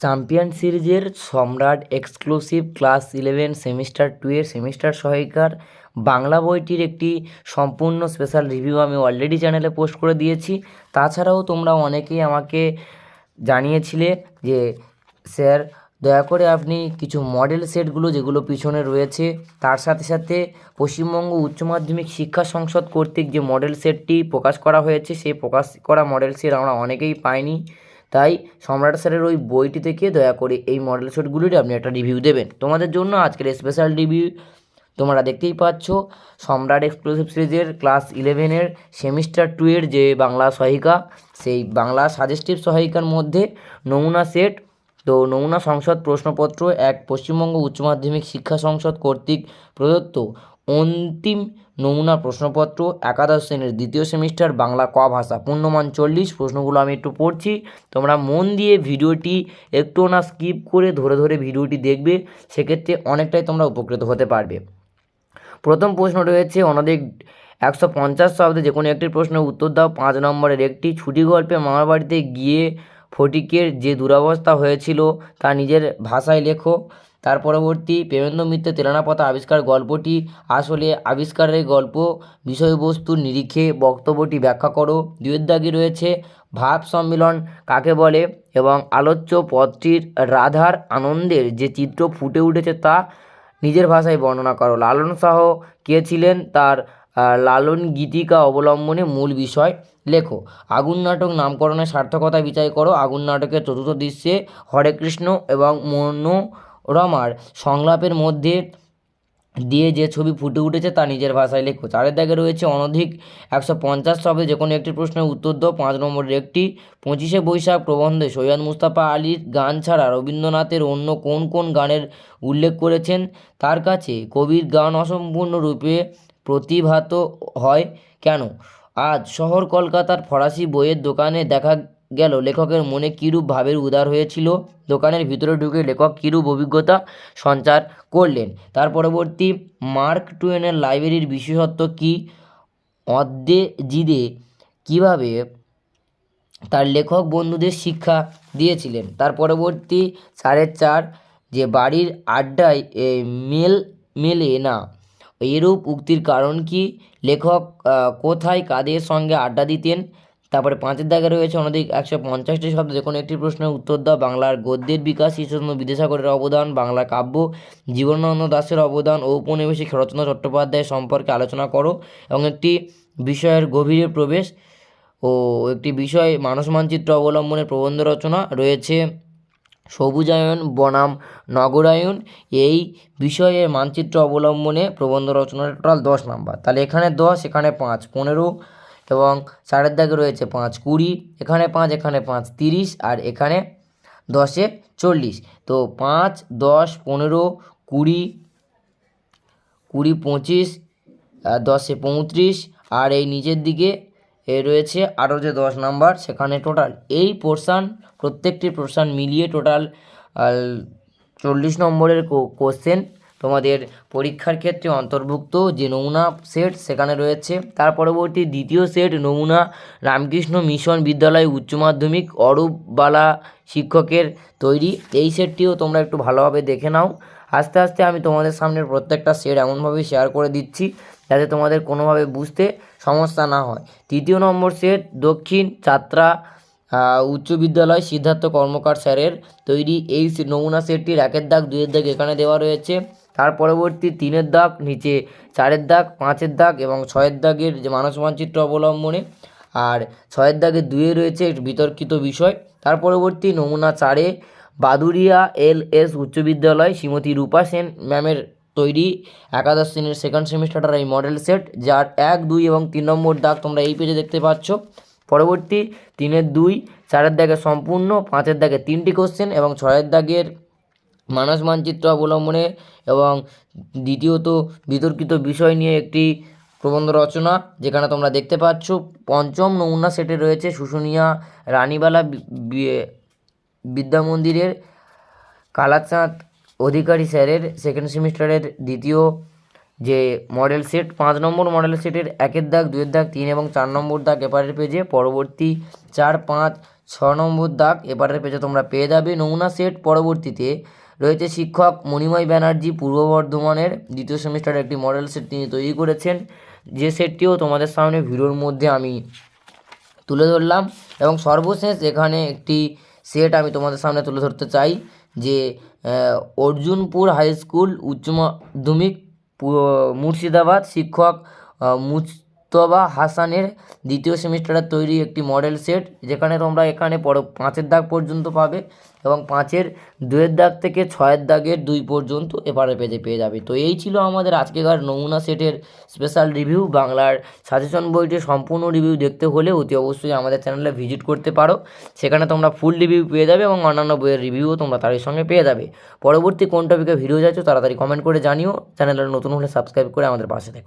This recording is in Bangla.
চ্যাম্পিয়ন সিরিজের সম্রাট exclusive class eleven semester two এর সেমিস্টার সহায়িকার বাংলা বইটির একটি সম্পূর্ণ স্পেশাল রিভিউ আমি অলরেডি চ্যানেলে পোস্ট করে দিয়েছি। তাছাড়াও তোমরা অনেকেই আমাকে জানিয়েছিলে যে, স্যার, দয়া করে আপনি কিছু মডেল সেটগুলো যেগুলো পিছনে রয়েছে, তার সাথে সাথে পশ্চিমবঙ্গ উচ্চ মাধ্যমিক শিক্ষা সংসদ কর্তৃক যে মডেল সেটটি প্রকাশ করা হয়েছে, সেই প্রকাশ করা মডেল সেট আমরা অনেকেই পাইনি। তাই সম্রাট স্যারের ওই বইটি থেকে দয়া করে এই মডেল সেটগুলির আপনি একটা রিভিউ দেবেন। তোমাদের জন্য আজকের স্পেশাল রিভিউ তোমরা দেখতেই পাচ্ছ, সম্রাট এক্সক্লুসিভ সিরিজের ক্লাস ইলেভেনের সেমিস্টার টু এর যে বাংলা সহায়িকা, সেই বাংলা সাজেস্টিভ সহায়িকার মধ্যে নমুনা সেট তো নমুনা সংসদ প্রশ্নপত্র এক পশ্চিমবঙ্গ উচ্চ মাধ্যমিক শিক্ষা সংসদ কর্তৃক প্রদত্ত। অন্তিম নমুনা প্রশ্নপত্র, একাদশ শ্রেণির দ্বিতীয় সেমিস্টার, বাংলা ক ভাষা, পূর্ণমান চল্লিশ। প্রশ্নগুলো আমি একটু পড়ছি। তোমরা মন দিয়ে ভিডিওটি একটু না স্কিপ করে ধরে ধরে ভিডিওটি দেখবে, সেক্ষেত্রে অনেকটাই তোমরা উপকৃত হতে পারবে। প্রথম প্রশ্ন রয়েছে অনধিক একশো পঞ্চাশ শব্দে যে কোনো একটি প্রশ্নের উত্তর দাও। পাঁচ নম্বরের একটি ছুটি গল্পে মামার বাড়িতে গিয়ে ফটিকের যে দুরবস্থা হয়েছিল, তা নিজের ভাষায় লেখো। তার পরবর্তী প্রেমেন্দ্র মিত্রের তেলানাপাতা আবিষ্কার গল্পটি। আসলে আবিষ্কারের গল্প বিষয়বস্তুর নিরিখে বক্তব্যটি ব্যাখ্যা করো। দুয়ের রয়েছে ভাব সম্মিলন কাকে বলে এবং আলোচ্য পথটির রাধার আনন্দের যে চিত্র ফুটে উঠেছে তা নিজের ভাষায় বর্ণনা করো। লালন শাহ কে ছিলেন? তার লালন গীতিকা অবলম্বনে মূল বিষয় লেখো। আগুন নাটক নামকরণের সার্থকতা বিচার করো। আগুন নাটকের চতুর্থ দৃশ্যে হরে কৃষ্ণ এবং মনোরমার সংলাপের মধ্যে দিয়ে যে ছবি ফুটে উঠেছে তা নিজের ভাষায় লেখো। চারের দাগে রয়েছে অনধিক একশো পঞ্চাশ শব্দে যে কোনো একটি প্রশ্নের উত্তর দাও। পাঁচ নম্বরের একটি, পঁচিশে বৈশাখ প্রবন্ধে সৈয়দ মুস্তাফা আলীর গান ছাড়া রবীন্দ্রনাথের অন্য কোন কোন গানের উল্লেখ করেছেন? তার কাছে কবির গান অসম্পূর্ণ রূপে প্রতিভাত হয় কেন? আজ শহর কলকাতার ফরাসি বইয়ের দোকানে দেখা গেল। লেখকের মনে কীরূপ ভাবের উদার হয়েছিল? দোকানের ভিতরে ঢুকে লেখক কীরূপ অভিজ্ঞতা সঞ্চার করলেন? তার পরবর্তী মার্ক টুয়েনের লাইব্রেরির বিশেষত্ব কী? অদ্দে জিদে কীভাবে তার লেখক বন্ধুদের শিক্ষা দিয়েছিলেন? তার পরবর্তী সাড়ে চার, যে বাড়ির আড্ডায় মেল, মেলে না। এরূপ উক্তির কারণ কি? লেখক কোথায় কাদের সঙ্গে আড্ডা দিতেন? তারপরে পাঁচের দাগে রয়েছে অনধিক একশো পঞ্চাশটি শব্দ। যে কোনো একটি প্রশ্নের উত্তর দাও। বাংলার গদ্যের বিকাশ, ঈশ্বরচন্দ্র বিদ্যাসাগরের অবদান বাংলা কাব্য, জীবনানন্দ দাশের অবদান ঔপনিবেশিক শরৎচন্দ্র চট্টোপাধ্যায় সম্পর্কে আলোচনা করো। এবং একটি বিষয়ের গভীরে প্রবেশ ও একটি বিষয় মানস মানচিত্র অবলম্বনে প্রবন্ধ রচনা রয়েছে। সবুজায়ন, বনাম, নগরায়ন এই বিষয়ে মানচিত্র অবলম্বনে প্রবন্ধ রচনা টোটাল দশ নাম্বার। তাহলে এখানে দশ, এখানে পাঁচ, পনেরো এবং চারের দাগে রয়েছে পাঁচ, কুড়ি, এখানে পাঁচ এখানে পাঁচ, তিরিশ আর এখানে দশে চল্লিশ। তো পাঁচ, দশ, পনেরো, কুড়ি কুড়ি, পঁচিশ দশে পঁয়ত্রিশ আর এই নিচের দিকে এ রয়েছে আরও যে দশ নাম্বার, সেখানে টোটাল এই পোর্শান প্রত্যেকটি পোর্শান মিলিয়ে টোটাল চল্লিশ নম্বরের কোশ্চেন তোমাদের পরীক্ষার ক্ষেত্রে অন্তর্ভুক্ত যে নমুনা সেট সেখানে রয়েছে। তার পরবর্তী দ্বিতীয় সেট নমুনা রামকৃষ্ণ মিশন বিদ্যালয় উচ্চ মাধ্যমিক অরূপবালা শিক্ষকের তৈরি। এই সেটটিও তোমরা একটু ভালোভাবে দেখে নাও। আস্তে আস্তে আমি তোমাদের সামনে প্রত্যেকটা সেট এমনভাবে শেয়ার করে দিচ্ছি যাতে তোমাদের কোনোভাবে বুঝতে সমস্যা না হয়। তৃতীয় নম্বর সেট দক্ষিণ ছাত্রা উচ্চ বিদ্যালয় সিদ্ধার্থ কর্মকার স্যারের তৈরি। এই নমুনা সেটটির একের দাগ দুইয়ের দাগ এখানে দেওয়া রয়েছে। তার পরবর্তী তিনের দাগ, নিচে চারের দাগ, পাঁচের দাগ এবং ছয়ের দাগের যে মানস মানচিত্র অবলম্বনে। আর ছয়ের দাগে দুয়ে রয়েছে বিতর্কিত বিষয়। তার পরবর্তী নমুনা চারে বাদুরিয়া এল এস উচ্চ বিদ্যালয়, শ্রীমতী রূপা সেন ম্যামের তৈরি একাদশ শ্রেণির সেকেন্ড সেমিস্টারের এই মডেল সেট যার এক, দুই এবং তিন নম্বর দাগ তোমরা এই পেজে দেখতে পাচ্ছ। পরবর্তী তিনের দুই, চারের দাগে সম্পূর্ণ, পাঁচের দাগে তিনটি কোশ্চেন এবং ছয়ের দাগের মানস মানচিত্র অবলম্বনে এবং দ্বিতীয়ত বিতর্কিত বিষয় নিয়ে একটি প্রবন্ধ রচনা, যেখানে তোমরা দেখতে পাচ্ছ পঞ্চম নমুনা সেটে রয়েছে শুশুনিয়া রানীবালা বিদ্যা মন্দিরের কালাচাঁদ অধিকারী স্যারের সেকেন্ড সেমিস্টারের দ্বিতীয় যে মডেল সেট পাঁচ নম্বর মডেল সেটের একের দাগ দুয়ের দাগ, তিন এবং চার নম্বর দাগ এপারের পেজে, পরবর্তী চার, পাঁচ, ছ নম্বর দাগ এপারের পেজে তোমরা পেয়ে যাবে নমুনা সেট পরবর্তীতে। রয়েছে শিক্ষক মণিময় ব্যানার্জি পূর্ব বর্ধমানের দ্বিতীয় সেমিস্টারের একটি মডেল সেট তিনি তৈরি করেছেন। যে সেটটিও তোমাদের সামনে ভিডিওর মধ্যে আমি তুলে ধরলাম এবং সর্বশেষ এখানে একটি সেট আমি তোমাদের সামনে তুলে ধরতে চাই যে অর্জুনপুর হাই স্কুল উচ্চ মাধ্যমিক মুর্শিদাবাদ শিক্ষক আহ, মুস্তবা হাসানের দ্বিতীয় সেমিস্টারের তৈরি একটি মডেল সেট, যেখানে তোমরা এখানে পর, পাঁচের দাগ পর্যন্ত পাবে এবং পাঁচের দুয়ের দাগ থেকে ছয়ের দাগের দুই পর্যন্ত এপারে পেজে পেয়ে যাবে। তো এই ছিল আমাদের আজকেকার নমুনা সেটের স্পেশাল রিভিউ বাংলার সাজেশন বইটির সম্পূর্ণ রিভিউ দেখতে হলে অতি অবশ্যই আমাদের চ্যানেলে ভিজিট করতে পারো। সেখানে তোমরা ফুল রিভিউ পেয়ে যাবে এবং অন্যান্য বইয়ের রিভিউও তোমরা তারই সঙ্গে পেয়ে যাবে। পরবর্তী কোন টপিকে ভিডিও যাচ্ছ, তাড়াতাড়ি কমেন্ট করে জানিও। চ্যানেলটা নতুন হলে সাবস্ক্রাইব করে আমাদের পাশে থেকো।